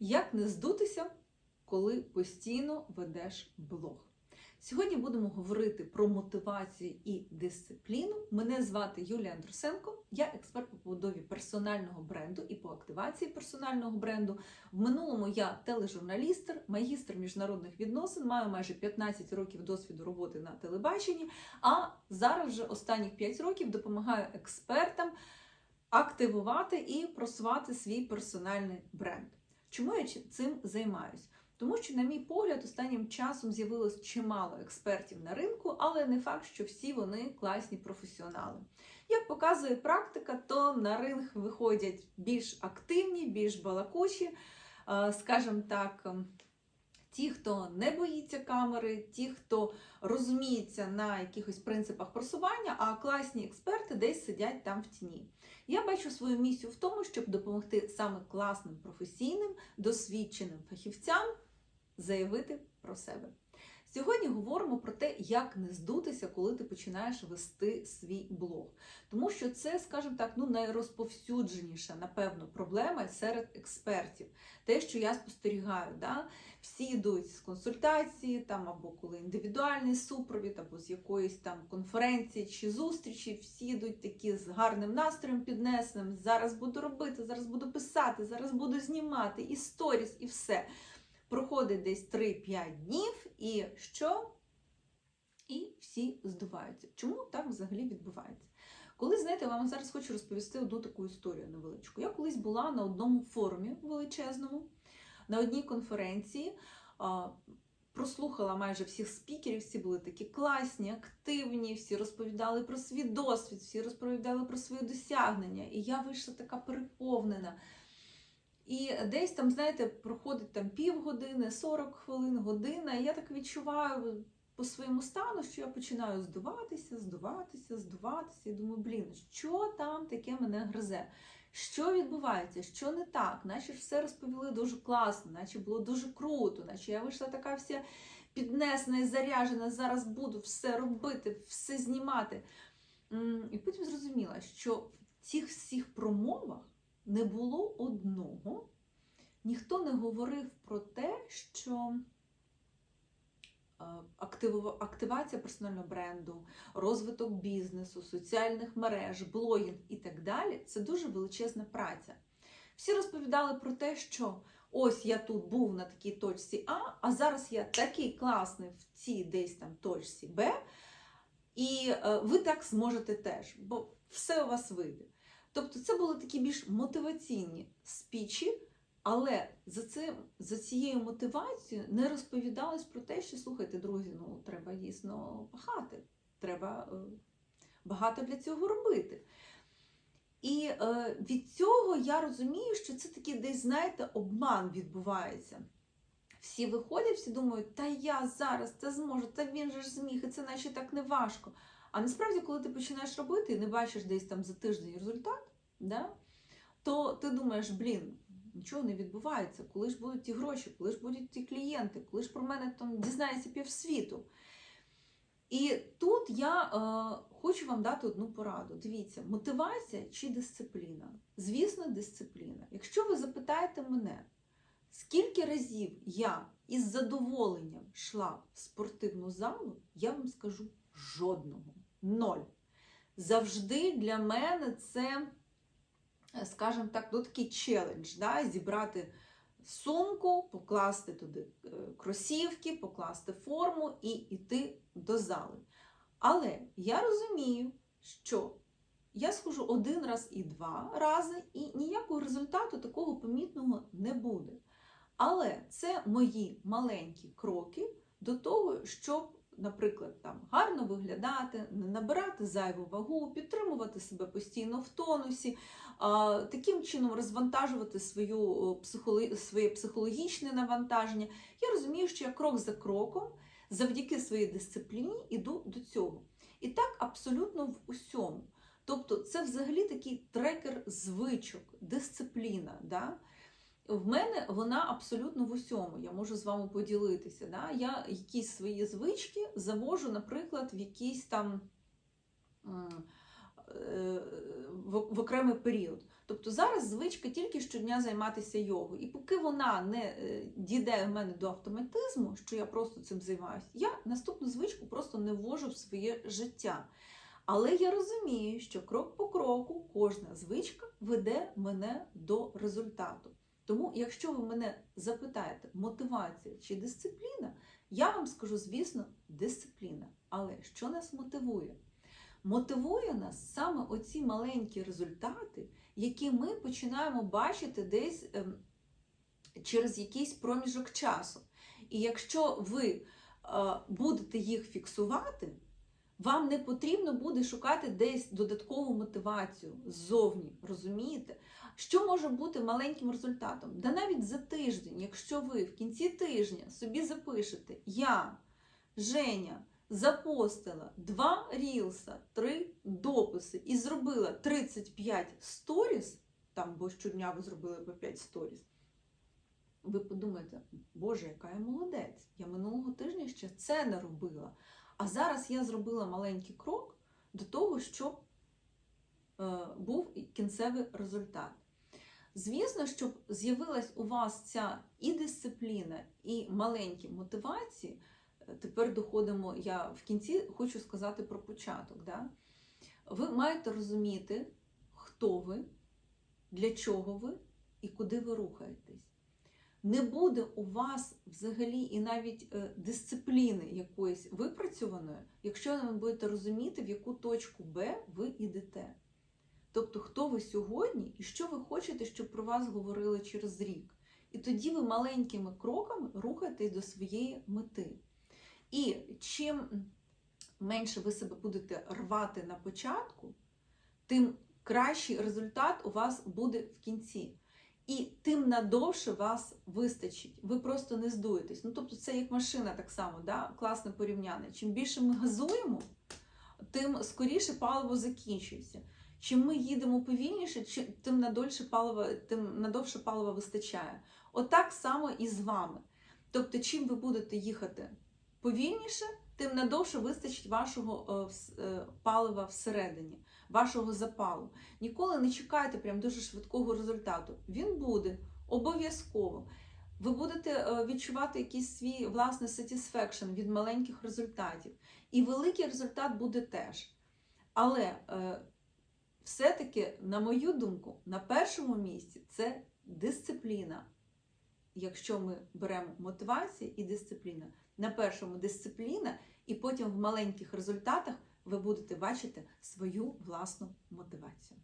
Як не здутися, коли постійно ведеш блог? Сьогодні будемо говорити про мотивацію і дисципліну. Мене звати Юлія Андрусенко, я експерт по побудові персонального бренду і по активації персонального бренду. В минулому я тележурналістер, магістр міжнародних відносин, маю майже 15 років досвіду роботи на телебаченні. А зараз вже останніх 5 років допомагаю експертам активувати і просувати свій персональний бренд. Чому я цим займаюсь? Тому що, на мій погляд, останнім часом з'явилось чимало експертів на ринку, але не факт, що всі вони класні професіонали. Як показує практика, то на ринг виходять більш активні, більш балакучі, е, скажімо так, ем, ті, хто не боїться камери, ті, хто розуміється на якихось принципах просування, а класні експерти десь сидять там в тіні. Я бачу свою місію в тому, щоб допомогти саме класним, професійним, досвідченим фахівцям заявити про себе. Сьогодні говоримо про те, як не здутися, коли ти починаєш вести свій блог. Тому що це, скажімо так, ну найрозповсюдженіша, напевно, проблема серед експертів. Те, що я спостерігаю, да? всі йдуть з консультації, там або коли індивідуальний супровід, або з якоїсь там конференції чи зустрічі, всі йдуть такі з гарним настроєм піднесеним. Зараз буду робити, зараз буду писати, зараз буду знімати і сторіс, і все. Проходить десь 3-5 днів, і що? І всі здуваються. Чому так взагалі відбувається? Коли, знаєте, я вам зараз хочу розповісти одну таку історію невеличку. Я колись була на одному форумі величезному, на одній конференції, прослухала майже всіх спікерів, всі були такі класні, активні, всі розповідали про свій досвід, всі розповідали про свої досягнення. І я вийшла така переповнена. І десь там, знаєте, проходить там півгодини, 40 хвилин, година, і я так відчуваю по своєму стану, що я починаю здуватися, здуватися, здуватися. І думаю, блін, що там таке мене гризе? Що відбувається, що не так? Наче ж все розповіли дуже класно, наче було дуже круто, наче я вийшла така вся піднесена і заряжена, зараз буду все робити, все знімати. І потім зрозуміла, що в цих всіх промовах не було одного, ніхто не говорив про те, що е, активація персонального бренду, розвиток бізнесу, соціальних мереж, блогінг і так далі це дуже величезна праця. Всі розповідали про те, що ось я тут був на такій точці А, а зараз я такий класний в цій десь там точці Б, і е, ви так зможете теж, бо все у вас вийде. Тобто це були такі більш мотиваційні спічі, але за, цим, за цією мотивацією не розповідалось про те, що слухайте, друзі, ну треба дійсно пахати, треба е, багато для цього робити. І е, від цього я розумію, що це такий десь, знаєте, обман відбувається. Всі виходять, всі думають, та я зараз це зможу, та він же ж зміг, і це наче так не важко. А насправді, коли ти починаєш робити і не бачиш десь там за тиждень результат, да, то ти думаєш, блін, нічого не відбувається, коли ж будуть ті гроші, коли ж будуть ті клієнти, коли ж про мене там дізнається півсвіту. І тут я е, хочу вам дати одну пораду. Дивіться, мотивація чи дисципліна? Звісно, дисципліна. Якщо ви запитаєте мене, скільки разів я із задоволенням йшла в спортивну залу, я вам скажу жодного. Ноль. Завжди для мене це, скажімо так, ну, такий челендж, да? зібрати сумку, покласти туди е, кросівки, покласти форму і йти до зали. Але я розумію, що я схожу один раз і два рази, і ніякого результату такого помітного не буде. Але це мої маленькі кроки до того, щоб, наприклад, там гарно виглядати, не набирати зайву вагу, підтримувати себе постійно в тонусі, таким чином розвантажувати свою своє психологічне навантаження. Я розумію, що я крок за кроком, завдяки своїй дисципліні, іду до цього. І так абсолютно в усьому. Тобто, це взагалі такий трекер звичок, дисципліна. Да? В мене вона абсолютно в усьому. Я можу з вами поділитися. Да? Я якісь свої звички завожу, наприклад, в якийсь там е, в, окремий період. Тобто зараз звичка тільки щодня займатися йогою. І поки вона не е, дійде в мене до автоматизму, що я просто цим займаюся, я наступну звичку просто не ввожу в своє життя. Але я розумію, що крок по кроку кожна звичка веде мене до результату. Тому, якщо ви мене запитаєте, мотивація чи дисципліна, я вам скажу, звісно, дисципліна. Але що нас мотивує? Мотивує нас саме оці маленькі результати, які ми починаємо бачити десь ем, через якийсь проміжок часу. І якщо ви е, будете їх фіксувати, вам не потрібно буде шукати десь додаткову мотивацію ззовні, розумієте? Що може бути маленьким результатом? Да навіть за тиждень, якщо ви в кінці тижня собі запишете Я, Женя, запостила два рілса, три дописи і зробила 35 сторіс, там, бо щодня ви зробили по 5 сторіс, ви подумаєте, Боже, яка я молодець! Я минулого тижня ще це не робила. А зараз я зробила маленький крок до того, щоб е, був кінцевий результат. Звісно, щоб з'явилась у вас ця і дисципліна, і маленькі мотивації. е, Тепер доходимо, я в кінці хочу сказати про початок. Да? Ви маєте розуміти, хто ви, для чого ви і куди ви рухаєтесь. Не буде у вас взагалі і навіть е, дисципліни якоїсь випрацьованої, якщо ви не будете розуміти, в яку точку Б ви йдете. Тобто, хто ви сьогодні і що ви хочете, щоб про вас говорили через рік. І тоді ви маленькими кроками рухаєтесь до своєї мети. І чим менше ви себе будете рвати на початку, тим кращий результат у вас буде в кінці. І тим надовше вас вистачить. Ви просто не здуєтесь. Ну, тобто, це як машина так само, да? класне порівняння. Чим більше ми газуємо, тим скоріше паливо закінчується. Чим ми їдемо повільніше, тим надовше палива, тим надовше палива вистачає. Отак само і з вами. Тобто, чим ви будете їхати повільніше, тим надовше вистачить вашого е, е, палива всередині, вашого запалу. Ніколи не чекайте прям дуже швидкого результату. Він буде обов'язково. Ви будете е, відчувати якийсь свій власний satisfaction від маленьких результатів. І великий результат буде теж. Але е, все-таки, на мою думку, на першому місці це дисципліна. Якщо ми беремо мотивацію і дисципліна, на першому дисципліна, і потім в маленьких результатах ви будете бачити свою власну мотивацію.